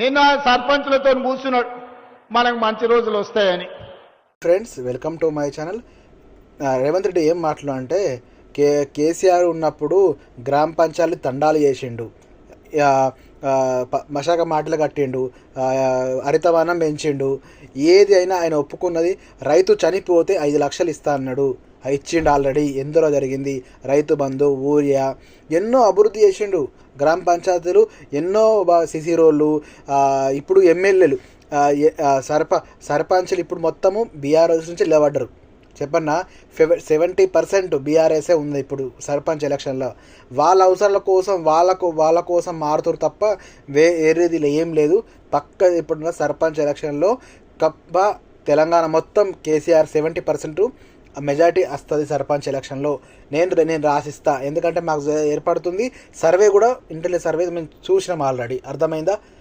నిన్న సర్పంచ్లతో కూర్చున్నాడు. మనకు మంచి రోజులు వస్తాయని. Friends welcome to my channel Revanth Reddy ఏం మాటలు అంటే కే కేసీఆర్ ఉన్నప్పుడు గ్రామ పంచాయతీ తండాలు చేసిండు. మశాక మాటలు కట్టిండు. హరితవనం పెంచిండు. ఏది అయినా ఆయన ఒప్పుకున్నది రైతు చనిపోతే ఐదు లక్షలు ఇస్తా అన్నాడు. ఇచ్చిండు ఆల్రెడీ. ఎందులో జరిగింది? రైతు బంధు ఊరియా. ఎన్నో అభివృద్ధి చేసిండు గ్రామ పంచాయతీలు ఎన్నో సిసి రోళ్ళు ఇప్పుడు ఎమ్మెల్యేలు సర్ప సర్పంచ్లు ఇప్పుడు మొత్తము బీఆర్ఎస్ నుంచి నిలబడ్డరు. చెప్పన్నా సెవెంటీ పర్సెంట్ బీఆర్ఎస్ఏ ఉంది ఇప్పుడు సర్పంచ్ ఎలక్షన్లో. వాళ్ళ అవసరాల కోసం వాళ్ళకు వాళ్ళ కోసం మారుతారు తప్ప వే వేరేది ఏం లేదు. పక్క ఇప్పుడున్న సర్పంచ్ ఎలక్షన్లో కప్ప తెలంగాణ మొత్తం కేసీఆర్ సెవెంటీ పర్సెంట్ మెజారిటీ వస్తుంది సర్పంచ్ ఎలక్షన్లో. నేను నేను రాసిస్తా. ఎందుకంటే మాకు ఏర్పడుతుంది. సర్వే కూడా ఇంటర్నెట్ సర్వే మేము చూసినాం ఆల్రెడీ. అర్థమైందా?